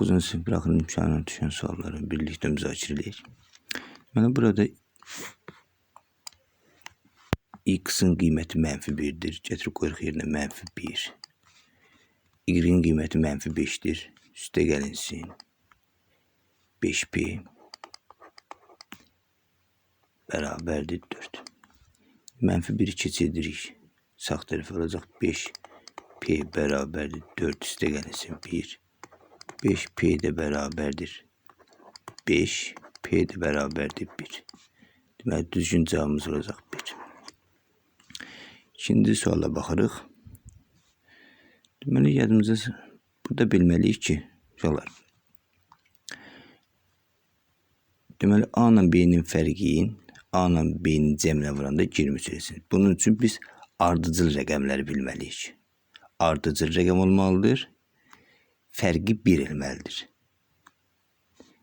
9. sınıf bırakın imkanına düşen soruları birlikte müzakere edelim. Yani burada x'in qiyməti mənfi 1-dir. Gətirib qoyuruq yerinə mənfi 1. y-in qiyməti mənfi 5-dir. Üstə gəlinsin. 5p bərabərdir 4. Mənfi 1-i keçirdirik. Sağ tərəfə olacaq 5p bərabərdir 4 üstə gəlinsin 1. 5p də bərabərdir 5. p də bərabərdir 1. Deməli düzgün cavabımız olacaq 1. İkinci suala baxırıq. Deməli yadımıza burada bilməliyik ki, uşaqlar. Deməli A ilə B-nin fərqinin A ilə B-nin vuranda 20 sürəsin. Bunun üçün biz ardıcıl rəqəmləri bilməliyik. Ardıcıl rəqəm olmalıdır. Fərqi 1 etməlidir.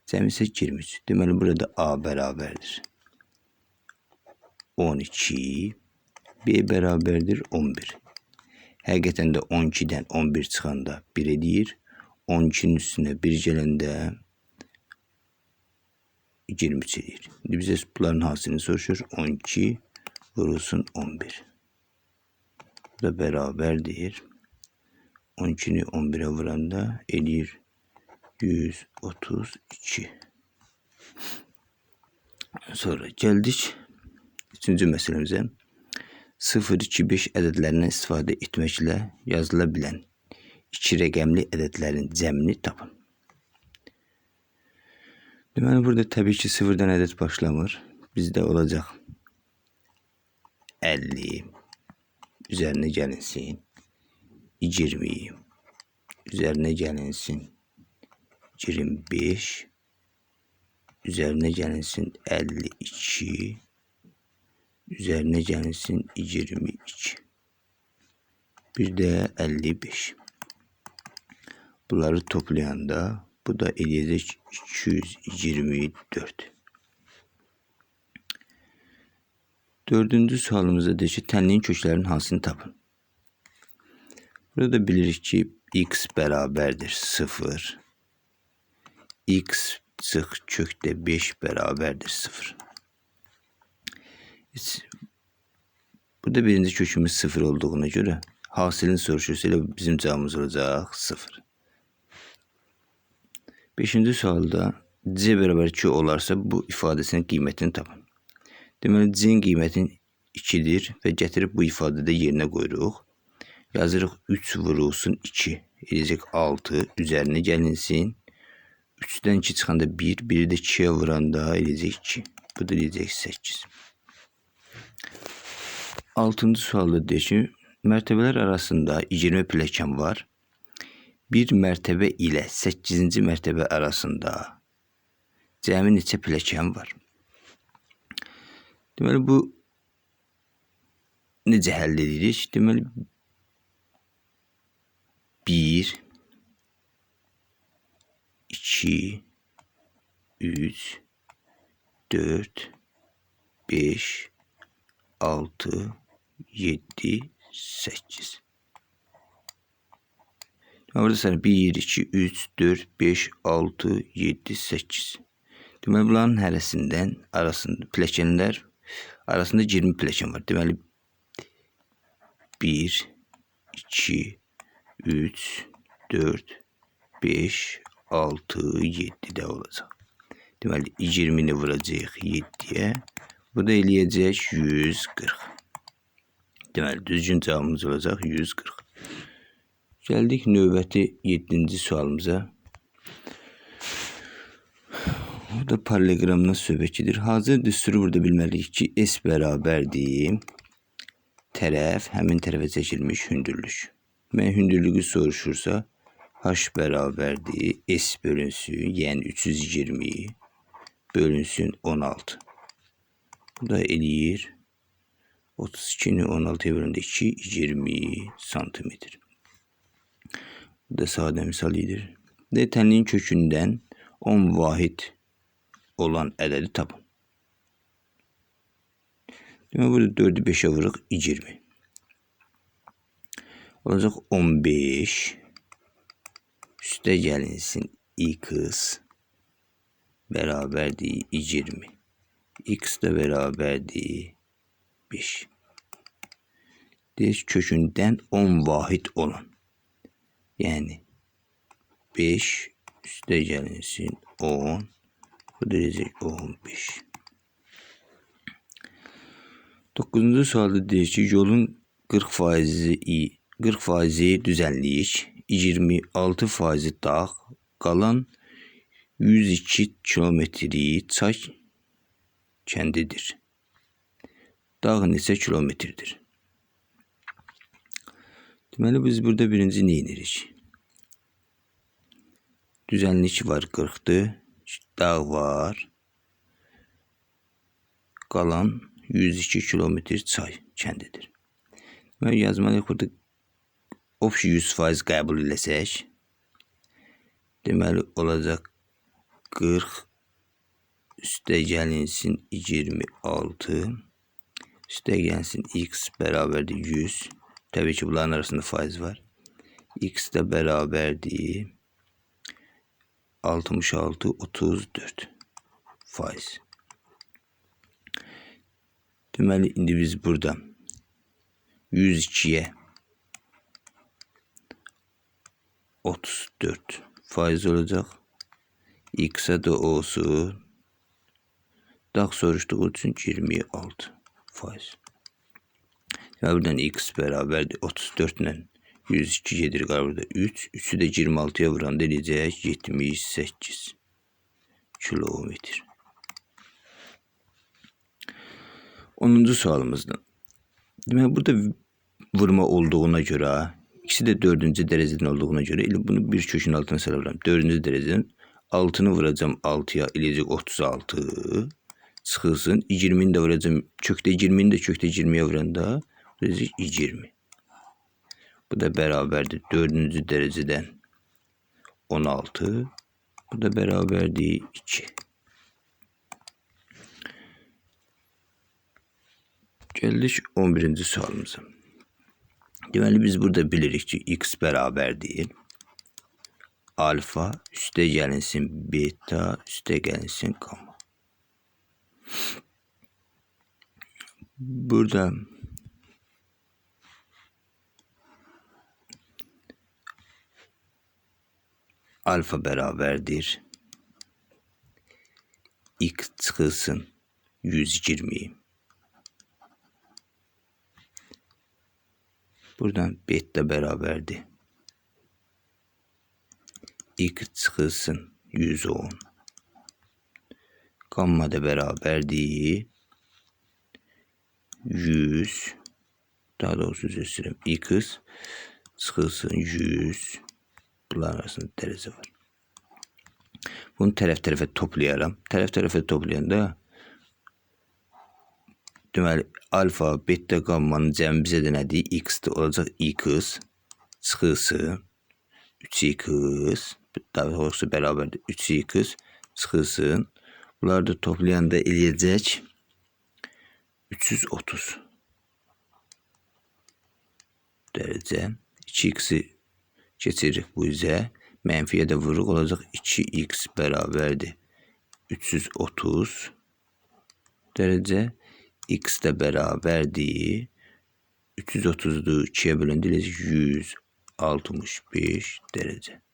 Cəmi isə 23. Deməli burada A bərabərdir. 12 B bərabərdir 11. Həqiqətən də 12-dən 11 çıxanda 1 edir. 12-nin üstünə 1 gələndə 23 edir. İndi bizə bunların hasilini soruşur. 12 vurulsun 11. Bu da bərabərdir. 12-ni 11'e vuranda edir 132. Sonra gəldik üçüncü məsələmizə. 0, 2, 5 ədədlərindən istifadə etməklə yazıla bilən iki rəqəmli ədədlərin cəmini tapın. Deməli burada təbii ki sıfırdan ədəd başlamır. Bizdə olacaq 50 üzərinə gəlinsin 20 üzərinə gəlinsin 25 üzərinə gəlinsin 52 üzərinə gəlinsin 22 bir də 55 bunları toplayanda bu da eləyəcək 224 Dördüncü sualımızda deyir ki, tənliyin köklərinin hansını tapın. Burada bilirik ki, x bərabərdir 0. x çıx kökdə 5 bərabərdir 0. Burada birinci kökümüz 0 olduğuna göre hasilin soruşursa ile bizim cevabımız olacak 0. Beşinci sualda c beraber 2 olarsa bu ifadesinin kıymetini tapın. Deməli c-in qiymətin 2-dir və gətirib bu ifadədə yerinə qoyuruq. Yazırıq 3 vurulsun 2. Eləcək 6 üzərinə gəlinsin. 3-dən 2 çıxanda 1, 1-i də 2-yə vuranda eləcək 2. Bu da eləcək 8. Altıncı sualda deyir ki, mərtəbələr arasında 20 pilləkən var. Bir mərtəbə ilə 8-ci mərtəbə arasında cəmi neçə pilləkən var? Deməli bu necə həll edirik? Deməli 1 2 3 4 5 6 7, 8. Orada sana 1, 2, 3, 4, 5, 6, 7, 8. Deməli bunların hərəsindən arasında pilləkənlər arasında 20 pilləkən var. Deməli 1, 2, 3, 4, 5, 6, 7 də olacaq. Deməli 20-ni vuracağıq 7-yə. Bu da eləyəcək 140. Deməli, düzgün cavabımız olacaq 140. Gəldik növbəti 7-ci sualımıza. Burada paralleqramdan söhbət gedir. Hazır düsturu burada bilməliyik ki, S bərabərdir. Tərəf həmin tərəfə çəkilmiş hündürlük. Mən hündürlüyü soruşursa, H bərabərdir. S bölünsün, yəni 320 bölünsün 16. Bu da eləyir 32'ni 16'ya bölündü 2 20 santimetre. Bu da sade misalidir. Detenliğin kökünden 10 vahid olan ədədi tapın. Demək burada 4'ü 5'e vuruq 20. Olacaq 15 üstə gəlinsin x beraberdir 20. x de beraberdir 5. Deyir kökündən 10 vahid olan. Yəni 5 üstə gəlinsin 10 bu derece 15. 9. sualda deyir ki, yolun 40 faizi 40 faizi düzənlik, 26 faizi dağ, qalan 102 kilometri çay kəndidir. Dağ neçə kilometrdir? Deməli biz burada birinci nə edirik? Düzənlik var 40-dır. Dağ var. Qalan 102 kilometr çay kəndidir. Deməli yazmalıyıq burada obş 100% qəbul eləsək, deməli olacaq 40 üstə gəlinsin 26 üstə gəlsin x bərabərdir 100 Təbii ki bunların arasında faiz var. x də bərabərdir 66 34 faiz. Deməli indi biz burada 102'ye 34 faiz olacak. X'e de olsun. Dağ soruştuğu için 26 faiz. Ya buradan x beraber 34 ile 102 gelir burada 3. 3'ü de 26'ya vuran deneyecek 78 kilometre. 10. sualımızda. Demek burada vurma olduğuna göre ikisi de dördüncü dereceden olduğuna göre bunu bir kökün altına sıralayalım. Dördüncü dereceden altını vuracağım 6'ya eləyəcək 36 çıxılsın. 20'ni de vuracağım kökte 20'ni de kökte 20'ye vuranda vuracaq 20. Bu da beraberdir dördüncü dereceden 16. Bu da beraberdir 2. Geldik 11. sualımıza. Deməli biz burada bilirik ki x beraber değil. Alfa üste gəlinsin beta üste gəlinsin gamma. Burada alfa beraberdir. X çıxılsın 120. Buradan beta beraberdi. X çıkılsın 110. Gamma da beraberdi. 100 daha doğrusu söyleyeyim x çıkılsın 100 bunlar arasında derece var. Bunu taraf tarafa toplayalım. Taraf tarafa toplayanda Deməli, alfa, beta, qammanın cəmi bizə də nədir? X-dir. Olacaq X çıxısı 3X daha doğrusu bərabərdir 3X çıxılsın. Bunları da toplayanda eləyəcək 330 dərəcə. 2x-i keçiririk bu üzə. Mənfiyə də vururuq. Olacaq 2x bərabərdir 330 dərəcə x de beraberdi. 330'du 2'ye bölündü 165 derece.